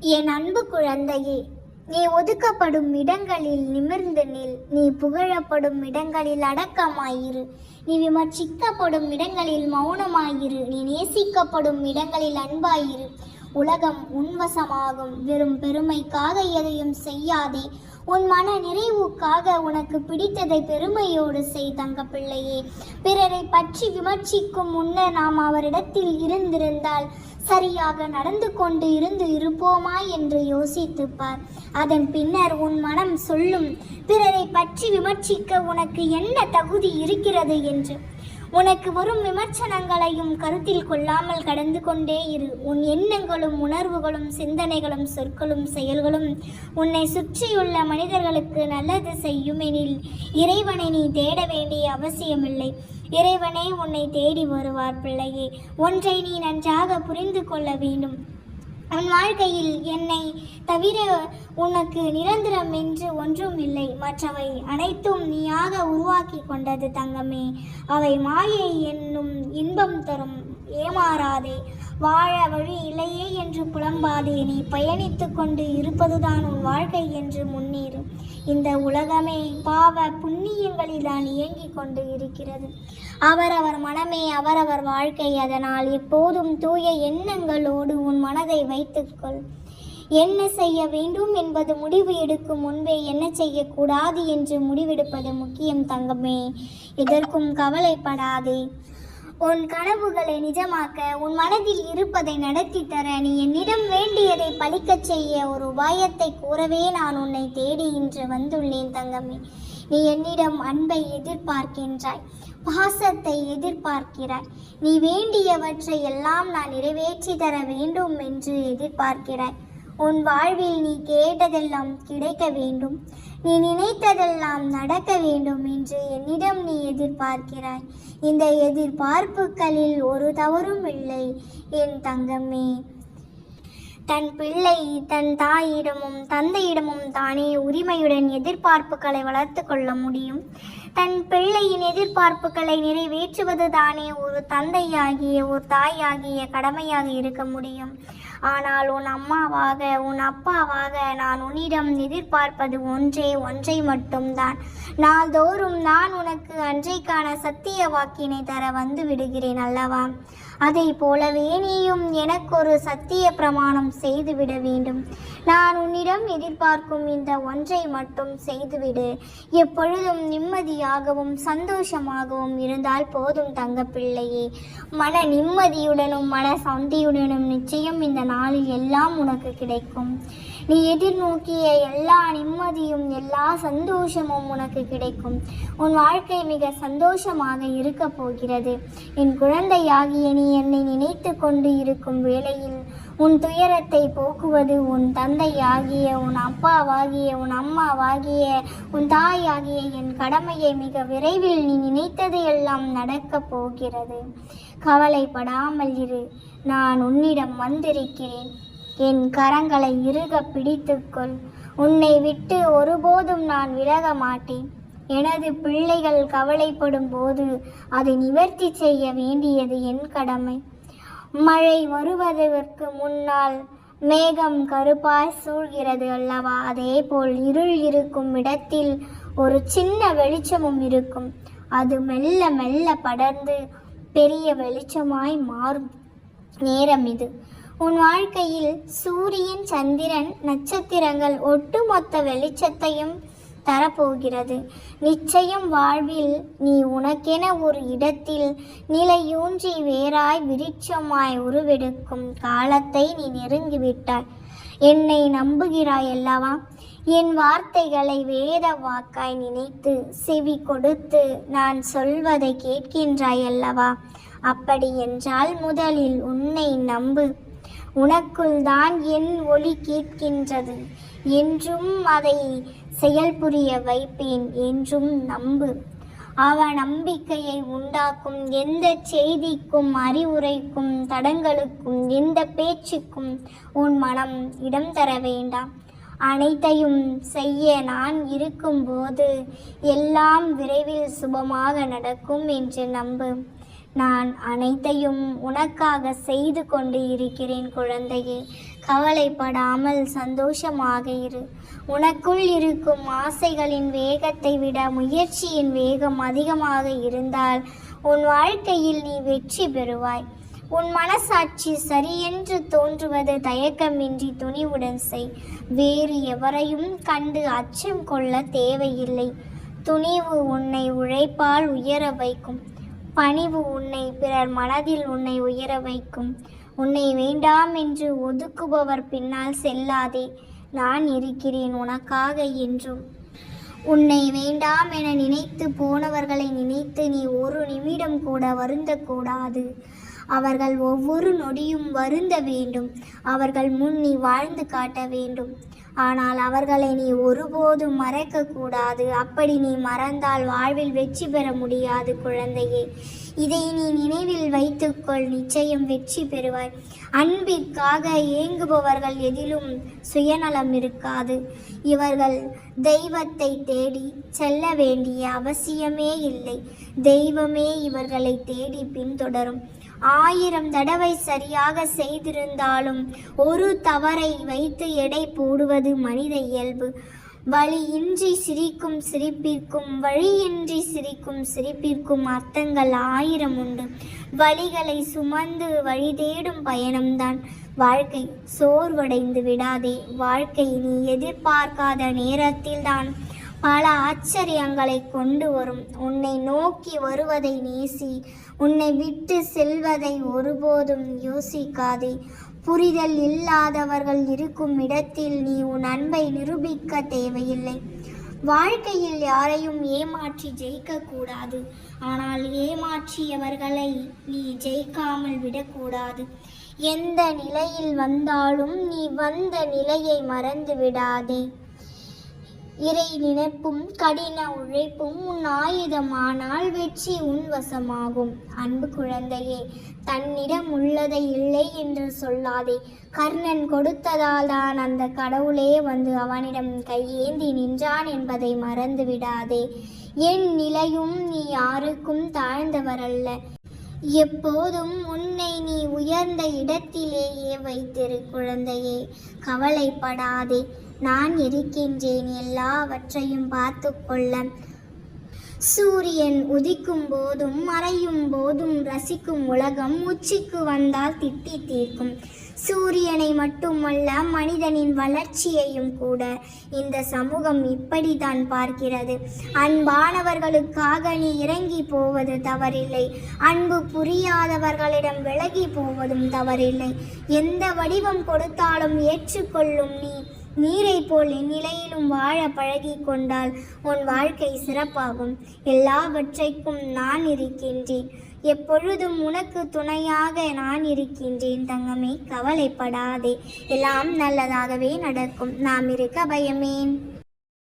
என் அன்பு குழந்தையே நீ ஒதுக்கப்படும் இடங்களில் நிமிர்ந்து நில். நீ புகழப்படும் இடங்களில் அடக்கமாயிரு. நீ விமர்சிக்கப்படும் இடங்களில் மௌனமாயிரு. நீ நேசிக்கப்படும் இடங்களில் அன்பாயிரு. உலகம் உன்வசமாகும். வெறும் பெருமைக்காக எதையும் செய்யாதே. உன் மன நிறைவுக்காக உனக்கு பிடித்ததை பெருமையோடு செய் தங்க பிள்ளையே பிறரை பற்றி விமர்சிக்கும் முன்னர் நாம் அவரிடத்தில் இருந்திருந்தால் சரியாக நடந்து கொண்டு இருந்து இருப்போமா என்று யோசித்துப்பார். அதன் பின்னர் உன் மனம் சொல்லும் பிறரை பற்றி விமர்சிக்க உனக்கு என்ன தகுதி இருக்கிறது? என்று. உனக்கு வரும் விமர்சனங்களையும் கருத்தில் கொள்ளாமல் கடந்து கொண்டே இரு. உன் எண்ணங்களும் உணர்வுகளும் சிந்தனைகளும் சொற்களும் செயல்களும் உன்னை சுற்றியுள்ள மனிதர்களுக்கு நல்லது செய்யும் எனில் இறைவனை நீ தேட வேண்டிய அவசியமில்லை. இறைவனே உன்னை தேடி வருவார் பிள்ளையே. ஒன்றை நீ நன்றாக புரிந்து கொள்ள வேண்டும். உன் வாழ்க்கையில் என்னை தவிர உனக்கு நிரந்தரம் என்று ஒன்றும் இல்லை. மற்றவை அனைத்தும் நீயாக உருவாக்கி கொண்டது தங்கமே. அவை மாயை என்னும் இன்பம் தரும் ஏமாறாதே. வாழ வழி இல்லையே என்று புலம்பாதே. நீ பயணித்து கொண்டு இருப்பதுதான் உன் வாழ்க்கை என்று முன்னேறும். இந்த உலகமே பாவ புண்ணியங்களில்தான் இயங்கிக் கொண்டு இருக்கிறது. அவரவர் மனமே அவரவர் வாழ்க்கை. அதனால் எப்போதும் தூய எண்ணங்களோடு உன் மனதை வைத்துக்கொள் என்ன செய்ய வேண்டும் என்பது முடிவு எடுக்கும் முன்பே என்ன செய்யக்கூடாது என்று முடிவெடுப்பது முக்கியம் தங்கமே. எதற்கும் கவலைப்படாதே. உன் கனவுகளை நிஜமாக்க உன் மனதில் இருப்பதை நடத்தி தர நீ என்னிடம் வேண்டியதை பழிக்கச் செய்ய ஒரு உபாயத்தை கூறவே நான் உன்னை தேடி இன்று வந்துள்ளேன் தங்கமே. நீ என்னிடம் அன்பை எதிர்பார்க்கின்றாய் பாசத்தை எதிர்பார்க்கிறாய். நீ வேண்டியவற்றை எல்லாம் நான் நிறைவேற்றி தர வேண்டும் என்று எதிர்பார்க்கிறாய். உன் வாழ்வில் நீ கேட்டதெல்லாம் கிடைக்க வேண்டும். நீ நினைத்ததெல்லாம் நடக்க வேண்டும் என்று என்னிடம் நீ எதிர்பார்க்கிறாய். இந்த எதிர்பார்ப்புகளில் ஒரு தவறும் இல்லை. என் தங்கமே தன் பிள்ளை தன் தாயிடமும் தந்தையிடமும் தானே உரிமையுடன் எதிர்பார்ப்புகளை வளர்த்து கொள்ள முடியும். தன் பிள்ளையின் எதிர்பார்ப்புகளை நிறைவேற்றுவது தானே ஒரு தந்தையாகிய ஒரு தாயாகிய கடமையாக இருக்க முடியும். ஆனால் உன் அம்மாவாக உன் அப்பாவாக நான் உன்னிடம் எதிர்பார்ப்பது ஒன்றே ஒன்றை மட்டும்தான். நாள்தோறும் நான் உனக்கு அன்றைக்கான சத்திய வாக்கினை தர வந்து விடுகிறேன் அல்லவா? அதை போலவே நீயும் எனக்கொரு சத்திய பிரமாணம் செய்துவிட வேண்டும். நான் உன்னிடம் எதிர்பார்க்கும் இந்த ஒன்றை மட்டும் செய்துவிடு. எப்பொழுதும் நிம்மதியாகவும் சந்தோஷமாகவும் இருந்தால் போதும் தங்க பிள்ளையே மன நிம்மதியுடனும் மன சந்தியுடனும் நிச்சயம் இந்த நாளில் எல்லாம் உனக்கு கிடைக்கும். நீ எதிர்நோக்கிய எல்லா நிம்மதியும் எல்லா சந்தோஷமும் உனக்கு கிடைக்கும். உன் வாழ்க்கை மிக சந்தோஷமாக இருக்க போகிறது. என் குழந்தையாகிய நீ என்னை நினைத்து கொண்டு இருக்கும் வேளையில் உன் துயரத்தை போக்குவது உன் தந்தையாகிய உன் அப்பாவாகிய உன் அம்மாவாகிய உன் தாயாகிய என் கடமையை மிக விரைவில் நீ நினைத்தது எல்லாம் நடக்கப் போகிறது. கவலைப்படாமல் இரு. நான் உன்னிடம் வந்திருக்கிறேன். என் கரங்களை இறுக பிடித்துக்கொள் உன்னை விட்டு ஒருபோதும் நான் விலக மாட்டேன். எனது பிள்ளைகள் கவலைப்படும் போது அதை நிவர்த்தி செய்ய வேண்டியது என் கடமை. மழை வருவதற்கு முன்னால் மேகம் கருப்பாய் சூழ்கிறது அல்லவா? அதே போல் இருள் இருக்கும் இடத்தில் ஒரு சின்ன வெளிச்சமும் இருக்கும். அது மெல்ல மெல்ல படர்ந்து பெரிய வெளிச்சமாய் மாறும். நேரம் இது. உன் வாழ்க்கையில் சூரியன் சந்திரன் நட்சத்திரங்கள் ஒட்டுமொத்த வெளிச்சத்தையும் தரப்போகிறது. நிச்சயம் வாழ்வில் நீ உனக்கென ஒரு இடத்தில் நிலையூன்றி வேறாய் விருட்சமாய் உருவெடுக்கும் காலத்தை நீ நெருங்கிவிட்டாய். என்னை நம்புகிறாய் அல்லவா? என் வார்த்தைகளை வேத வாக்காய் நினைத்து செவி கொடுத்து நான் சொல்வதை கேட்கின்றாய் அல்லவா? அப்படி என்றால் முதலில் உன்னை நம்பு. உனக்குள் தான் என் ஒளி கேட்கின்றது. என்றும் அதை செயல்புரிய வைப்பேன் என்றும் நம்பு. அவ நம்பிக்கையை உண்டாக்கும் எந்த செய்திக்கும் அறிவுரைக்கும் தடங்களுக்கும் எந்த பேச்சுக்கும் உன் மனம் இடம் தர வேண்டாம். அனைத்தையும் செய்ய நான் இருக்கும்போது எல்லாம் விரைவில் சுபமாக நடக்கும் என்று நம்பு. நான் அனைத்தையும் உனக்காக செய்து கொண்டு இருக்கிறேன் குழந்தையே. கவலைப்படாமல் சந்தோஷமாக இரு. உனக்குள் இருக்கும் ஆசைகளின் வேகத்தை விட முயற்சியின் வேகம் அதிகமாக இருந்தால் உன் வாழ்க்கையில் நீ வெற்றி பெறுவாய். உன் மனசாட்சி சரியென்று தோன்றுவது தயக்கமின்றி துணிவுடன் செய். வேறு எவரையும் கண்டு அச்சம் கொள்ள தேவையில்லை. துணிவு உன்னை உழைப்பால் உயர வைக்கும். பணிவு உன்னை பிறர் மனதில் உன்னை உயர வைக்கும். உன்னை வேண்டாம் என்று ஒதுக்குபவர் பின்னால் செல்லாதே நான் இருக்கிறேன் உனக்காக என்றும். உன்னை வேண்டாம் என நினைத்து போனவர்களை நினைத்து நீ ஒரு நிமிடம் கூட வருந்தக்கூடாது. அவர்கள் ஒவ்வொரு நொடியும் வருந்த வேண்டும். அவர்கள் முன் நீ வாழ்ந்து காட்ட வேண்டும். ஆனால் அவர்களை நீ ஒருபோதும் மறக்கக்கூடாது. அப்படி நீ மறந்தால் வாழ்வில் வெற்றி பெற முடியாது குழந்தையே. இதை நீ நினைவில் வைத்துக்கொள். நிச்சயம் வெற்றி பெறுவாய். அன்பிற்காக ஏங்குபவர்கள் எதிலும் சுயநலம் இருக்காது. இவர்கள் தெய்வத்தை தேடி செல்ல வேண்டிய அவசியமே இல்லை. தெய்வமே இவர்களை தேடி பின்தொடரும். ஆயிரம் தடவை சரியாக செய்திருந்தாலும் ஒரு தவறை வைத்து எடை போடுவது மனித இயல்பு. வழியின்றி சிரிக்கும் சிரிப்பிற்கும் வழியின்றி சிரிக்கும் சிரிப்பிற்கும் அர்த்தங்கள் ஆயிரம் உண்டு. வழிகளை சுமந்து வழி தேடும் பயணம்தான். வாழ்க்கை சோர்வடைந்து விடாதே. வாழ்க்கை நீ எதிர்பார்க்காத நேரத்தில்தான். பல ஆச்சரியங்களை கொண்டு வரும். உன்னை நோக்கி வருவதை நேசி உன்னை விட்டு செல்வதை ஒருபோதும் யோசிக்காதே. புரிதல் இல்லாதவர்கள் இருக்கும் இடத்தில் நீ உன் அன்பை நிரூபிக்க தேவையில்லை. வாழ்க்கையில் யாரையும் ஏமாற்றி ஜெயிக்கக்கூடாது ஆனால் ஏமாற்றியவர்களை நீ ஜெயிக்காமல் விடக்கூடாது. எந்த நிலையில் வந்தாலும் நீ வந்த நிலையை மறந்து விடாதே. இறை நினைப்பும் கடின உழைப்பும் உன் ஆயுதமானால் வெற்றி உன் வசமாகும். அன்பு குழந்தையே தன்னிடம் உள்ளதை இல்லை என்று சொல்லாதே. கர்ணன் கொடுத்ததால் தான் அந்த கடவுளே வந்து அவனிடம் கையேந்தி நின்றான் என்பதை மறந்து விடாதே. என் நிலையும் நீ யாருக்கும் தாழ்ந்தவரல்ல. எப்போதும் உன்னை நீ உயர்ந்த இடத்திலேயே வைத்திரு குழந்தையே. கவலைப்படாதே. நான் இருக்கின்றேன் எல்லாவற்றையும் பார்த்து கொள்ள சூரியன் உதிக்கும் போதும் மறையும் போதும் ரசிக்கும் உலகம் உச்சிக்கு வந்தால் திட்டி தீர்க்கும். சூரியனை மட்டுமல்ல மனிதனின் வளர்ச்சியையும் கூட இந்த சமூகம் இப்படித்தான் பார்க்கிறது. அன்பானவர்களுக்காக நீ இறங்கி போவது தவறில்லை. அன்பு புரியாதவர்களிடம் விலகி போவதும் தவறில்லை. எந்த வடிவம் கொடுத்தாலும் ஏற்றுக்கொள்ளும் நீ நீரை போல் இந்நிலையிலும் வாழ பழகி கொண்டால் உன் வாழ்க்கை சிறப்பாகும். எல்லாவற்றைக்கும் நான் இருக்கின்றேன். எப்பொழுதும் உனக்கு துணையாக நான் இருக்கின்றேன். தங்கமே கவலைப்படாதே. எல்லாம் நல்லதாகவே நடக்கும். நாம் இருக்க பயமேன்.